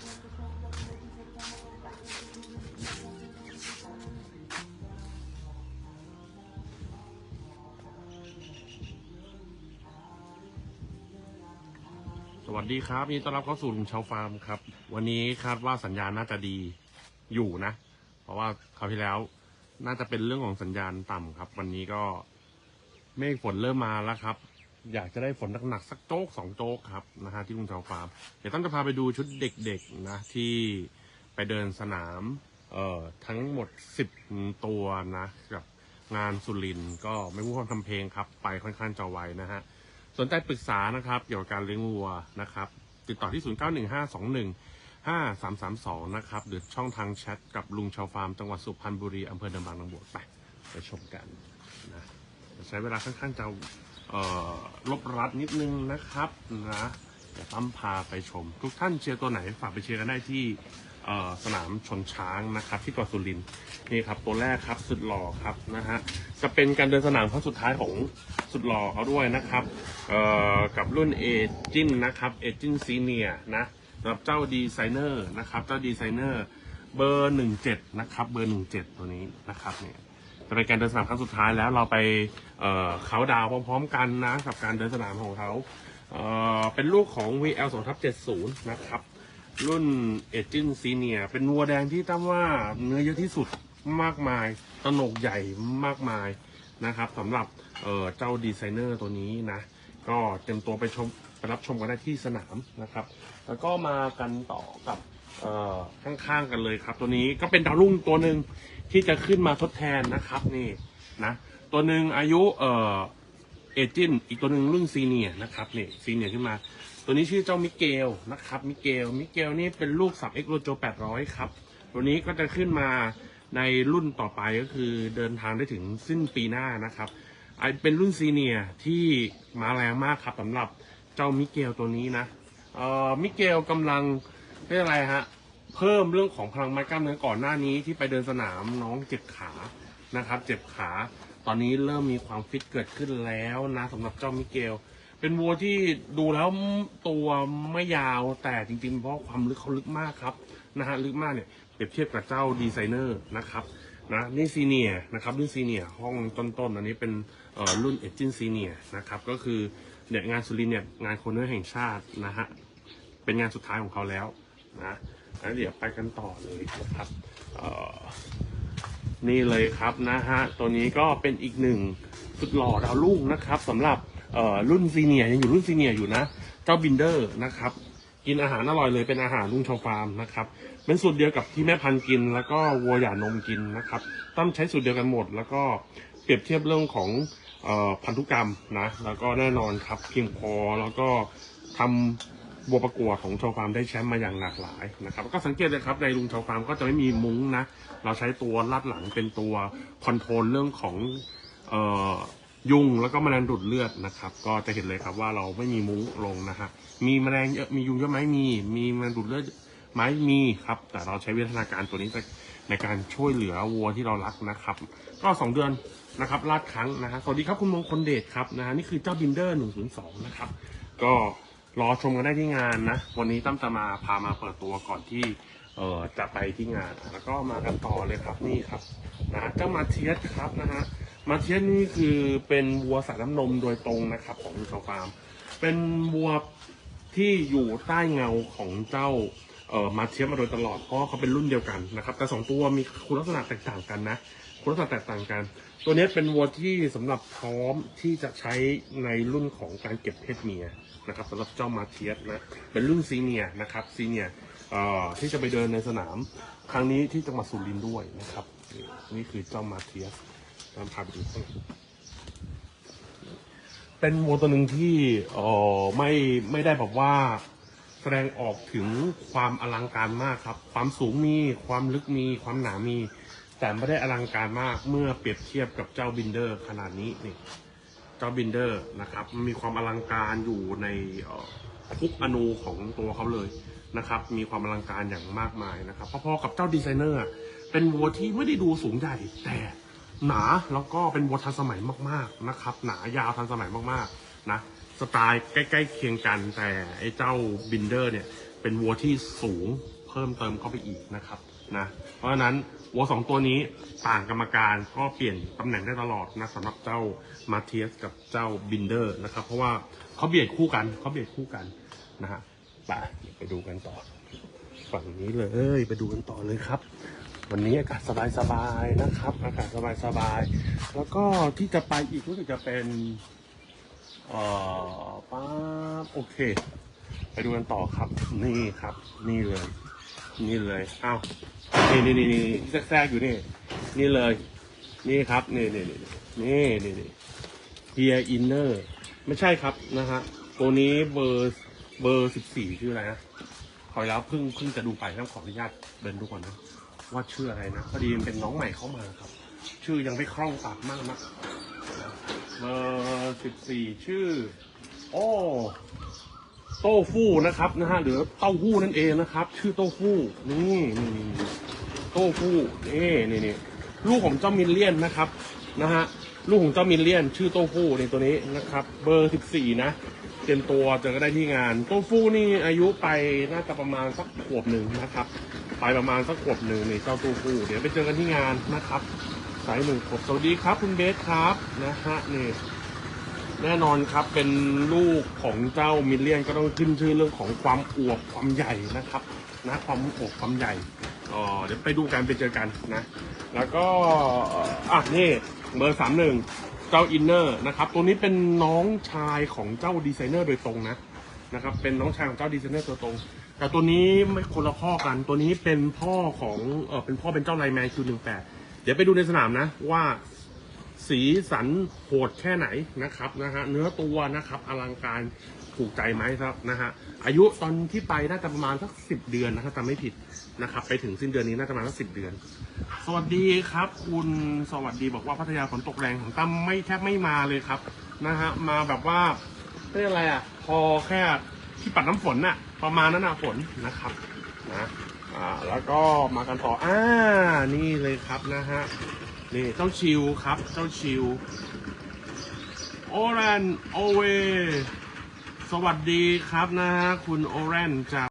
สวัสดีครับยินดีต้อนรับเข้าสู่ลุงเชาวฟาร์มครับ วันนี้คาดว่าสัญญาณน่าจะดีอยู่นะ เพราะว่าคราวที่แล้วน่าจะเป็นเรื่องของสัญญาณต่ำครับ วันนี้ก็เมฆฝนเริ่มมาแล้วครับ อยากจะได้ฝนหนักๆสักโจ๊กสองโจ๊กครับนะฮะที่ลุงเชาฟาร์มเดี๋ยวต้องจะพาไปดูชุดเด็กๆนะที่ไปเดินสนามเอ่อทั้งหมดสิบตัวนะกับงานสุรินก็ไม่พูดความทำเพลงครับ ไปค่อนข้างจะไวนะฮะสนใจปรึกษานะครับเกี่ยวกับการเลี้ยงวัวนะครับ ติดต่อที่ 091521 5332 นะครับ หรือช่องทางแชทกับลุงชาวฟาร์มจังหวัดสุพรรณบุรีอำเภอเดิมบางนางบวชไปไปชมกันนะจะใช้เวลาค่อนข้างจะเอ่อ ลบรัดนิดนึงนะครับนะจะตั้มพาไปชม ทุกท่านเชียร์ตัวไหนฝากไปเชียร์กันได้ที่สนามชนช้างนะครับ ที่กาะสุรินนี่ครับตัวแรกครับสุดหล่อครับนะฮะจะเป็นการเดินสนามครั้งสุดท้ายของสุดหล่อเขาด้วยนะครับกับรุ่นเอจินนะครับเอจินซีเนียนะสำหรับเจ้าดีไซเนอร์นะครับเจ้าดีไซเนอร์เบอร์หนึ่งเจ็ดนะครับเบอร์หนึ่งเจ็ดตัวนี้นะครับเนี่ย จะเป็นการเดินสนามครั้งสุดท้ายแล้วเราไปเอ่อเขาดาวพร้อมๆกันนะกับการเดินสนามของเขาเอ่อเป็นลูกของ VL 2ทับ70 นะครับ รุ่นเอจินซีเนียเป็นวัวแดงที่ตั้มว่าเนื้อเยอะที่สุดมากมายตโหนกใหญ่มากมายนะครับสำหรับเอ่อเจ้าดีไซเนอร์ตัวนี้นะ ก็เตรียมตัวไปชมไปรับชมกันได้ที่สนามนะครับ แล้วก็มากันต่อกับ เอ่อข้างๆกันเลยครับ ตัวนี้ก็เป็นดาวรุ่งตัวหนึ่งที่จะขึ้นมาทดแทนนะครับนี่นะตัวหนึ่งอายุเอ่อเอจินอีกตัวหนึ่งรุ่นซีเนียนะครับนี่ซีเนียขึ้นมา ตัวนี้ชื่อเจ้ามิเกลนะครับมิเกลมิเกลนี่เป็นลูกสับเอ็กโรโจ800ครับ ตัวนี้ก็จะขึ้นมาในรุ่นต่อไปก็คือเดินทางได้ถึงสิ้นปีหน้านะครับไอเป็นรุ่นซีเนียที่มาแรงมากครับสำหรับเจ้ามิเกลตัวนี้นะเอ่อมิเกลกำลัง เรียกอะไรฮะ เพิ่มเรื่องของพลังไม้กล้ามเนื้อก่อนหน้านี้ที่ไปเดินสนามน้องเจ็บขานะครับ เจ็บขา ตอนนี้เริ่มมีความฟิตเกิดขึ้นแล้วนะสำหรับเจ้ามิเกล เป็นวัวที่ดูแล้วตัวไม่ยาวแต่จริงๆ เพราะความลึกเขาลึกมากครับนะฮะลึกมากเนี่ยเปรียบเทียบกับเจ้าดีไซเนอร์นะครับนะนี่ซีเนียนะครับรุ่นซีเนียห้องต้นๆอันนี้เป็นรุ่นเอจินซีเนียนะครับก็คือเนี่ยงานสุรินเนี่ยงานคนเนื้อแห่งชาตินะฮะเป็นงานสุดท้ายของเขาแล้ว นะแล้วเดี๋ยวไปกันต่อเลยนะครับนี่เลยครับนะฮะ ตัวนี้ก็เป็นอีกหนึ่งสุดหล่อดาวรุ่งนะครับสำหรับรุ่นซีเนียยังอยู่รุ่นซีเนียอยู่นะ เจ้าบินเดอร์นะครับ กินอาหารอร่อยเลยเป็นอาหารลุงชาวฟาร์มนะครับ เป็นสูตรเดียวกับที่แม่พันธุ์กิน แล้วก็วัวหย่านมกินนะครับต้องใช้สูตรเดียวกันหมด แล้วก็เปรียบเทียบเรื่องของออพันธุกรรมนะ แล้วก็แน่นอนครับเพียงพอแล้วก็ทำ บัวประกวดของชาวฟาร์มได้แชมป์มาอย่างหลากหลายนะครับ ก็สังเกตเลยครับในลุงชาวฟาร์มก็จะไม่มีมุ้งนะเราใช้ตัวลัดหลังเป็นตัวคอนโทรลเรื่องของออยุงแล้วก็แมลงดูดเลือดนะครับ ก็จะเห็นเลยครับว่าเราไม่มีมุ้งลงนะฮะมีแมลงเยอะมียุงเยอะไหมมีมีแมลงดูดเลือดไหมมีครับ แต่เราใช้วิทยาการตัวนี้ในการช่วยเหลือวัวที่เรารักนะครับ ก็สองเดือนนะครับลาดครั้งนะฮะสวัสดีครับคุณมงคลเดชครับนะฮะนี่คือเจ้าบินเดอร์หนึ่งศูนย์สองนะครับก็ รอชมกันได้ที่งานนะ วันนี้ตั้มจะมาพามาเปิดตัวก่อนที่เออจะไปที่งานแล้วก็มากันต่อเลยครับนี่ครับนะเจ้ามาเทียสครับนะฮะมาเทียสนี่คือเป็นวัวสายน้ำนมโดยตรงนะครับ ของชาวฟาร์ม เป็นวัวที่อยู่ใต้เงาของเจ้าเออมาเทียสมาโดยตลอดเพราะเขาเป็นรุ่นเดียวกันนะครับ แต่สองตัวมีคุณลักษณะแตกต่างกันนะคุณลักษณะแตกต่างกัน ตัวนี้เป็นวัวที่สำหรับพร้อมที่จะใช้ในรุ่นของการเก็บเพศเมีย นะครับสำหรับเจ้ามาเทียสนะเป็นรุ่นซีเนียนะครับซีเนียที่จะไปเดินในสนาม ครั้งนี้ที่จังหวัดสุรินทร์ด้วยนะครับ นี่คือเจ้ามาเทียสตามพาไปดูข้างในเป็นวัวตัวหนึ่งที่เออไม่ไม่ได้แบบว่าแสดงออกถึงความอลังการมากครับ ความสูงมีความลึกมีความหนามี แต่ไม่ได้อลังการมากเมื่อเปรียบเทียบกับเจ้าบินเดอร์ขนาดนี้นี่ เจ้าบินเดอร์นะครับมันมีความอลังการอยู่ในเอ่อทุกอนูของตัวเขาเลยนะครับ มีความอลังการอย่างมากมายนะครับพอๆกับเจ้าดีไซเนอร์ เป็นวัวที่ไม่ได้ดูสูงใหญ่แต่หนาแล้วก็เป็นวัวทันสมัยมากๆนะครับ หนายาวทันสมัยมากๆนะสไตล์ใกล้ๆเคียงกันแต่ไอ้เจ้าบินเดอร์เนี่ยเป็นวัวที่สูงเพิ่มเติมเข้าไปอีกนะครับ นะเพราะฉะนั้นวัวสองตัวนี้ต่างกรรมการก็เปลี่ยนตำแหน่งได้ตลอดนะสำหรับเจ้ามาเทียสกับเจ้าบินเดอร์นะครับ เพราะว่าเขาเบียดคู่กันเขาเบียดคู่กันนะฮะไปไปดูกันต่อ ฝั่งนี้เลยไปดูกันต่อเลยครับ วันนี้อากาศสบายๆนะครับ อากาศสบายๆแล้วก็ที่จะไปอีกรู้สึกจะเป็นเอ่อป้าโอเค ไปดูกันต่อครับ นี่ครับ นี่เลย นี่เลยเอ้านี่นี่นี่นี่ที่แทรกอยู่นี่ นี่เลย นี่ครับนี่นี่นี่นี่นี่นี่เฮียอินเนอร์ไม่ใช่ครับนะฮะตัวนี้เบอร์เบอร์สิบสี่ชื่ออะไรนะขอแล้วเพิ่งเพิ่งจะดูไปต้องขออนุญาตเดินดูก่อนนะว่าชื่ออะไรนะพอดีมันเป็นน้องใหม่เข้ามาครับ ชื่อยังไม่คล่องปากมากนะเบอร์สิบสี่ชื่อ โอ้ โต้ฟู่นะครับนะฮะหรือเต้าหู้นั่นเองนะครับ ชื่อโต้ฟู่นี่นี่นี่โต้ฟู่นี่นี่นี่ลูกของเจ้ามิลเลียนนะครับนะฮะลูกของเจ้ามิลเลียน ชื่อโต้ฟู่ในตัวนี้นะครับ เบอร์สิบสี่นะเตรียมตัวเจอกันได้ที่งาน โต้ฟู่นี่อายุไปน่าจะประมาณสักขวบหนึ่งนะครับ ไปประมาณสักขวบหนึ่งในเจ้าโต้ฟู่เดี๋ยวไปเจอกันที่งานนะครับ สายหนึ่งขวบสวัสดีครับ คุณเบสครับนะฮะนี่ แน่นอนครับเป็นลูกของเจ้ามิลเลียนก็ต้องขึ้นชื่อเรื่องของความอวบความใหญ่นะครับนะความอวบความใหญ่อ๋อเดี๋ยวไปดูกันไปเจอกันนะ แล้วก็อ่ออะนี่เบอร์สามหนึ่งเจ้าอินเนอร์นะครับตัวนี้เป็นน้องชายของเจ้าดีไซเนอร์โดยตรงนะนะครับเป็นน้องชายของเจ้าดีไซเนอร์ตัวตรง แต่ตัวนี้ไม่คนละพ่อกันตัวนี้เป็นพ่อของเออเป็นพ่อเป็นเจ้าไลแมนคิวหนึ่งแปดเดี๋ยวไปดูในสนามนะว่า สีสันโหดแค่ไหนนะครับนะฮะเนื้อตัวนะครับอลังการถูกใจไหมครับนะฮะอายุตอนที่ไปน่าจะประมาณสักสิบเดือนนะถ้าจำไม่ผิดนะครับ ไปถึงสิ้นเดือนนี้น่าจะประมาณสักสิบเดือน สวัสดีครับ คุณสวัสดีบอกว่าพัทยาฝนตกแรงของตั้มไม่แทบไม่มาเลยครับนะฮะมาแบบว่าเรียกอะไรอะพอแค่ที่ปัดน้ำฝนน่ะ ประมาณนั้นน่ะฝนนะครับนะ อ่าแล้วก็มากันต่ออ่านี่เลยครับนะฮะนี่เจ้าชิวครับเจ้าชิวโอแรนโอเวสวัสดีครับนะฮะคุณโอแรนจาก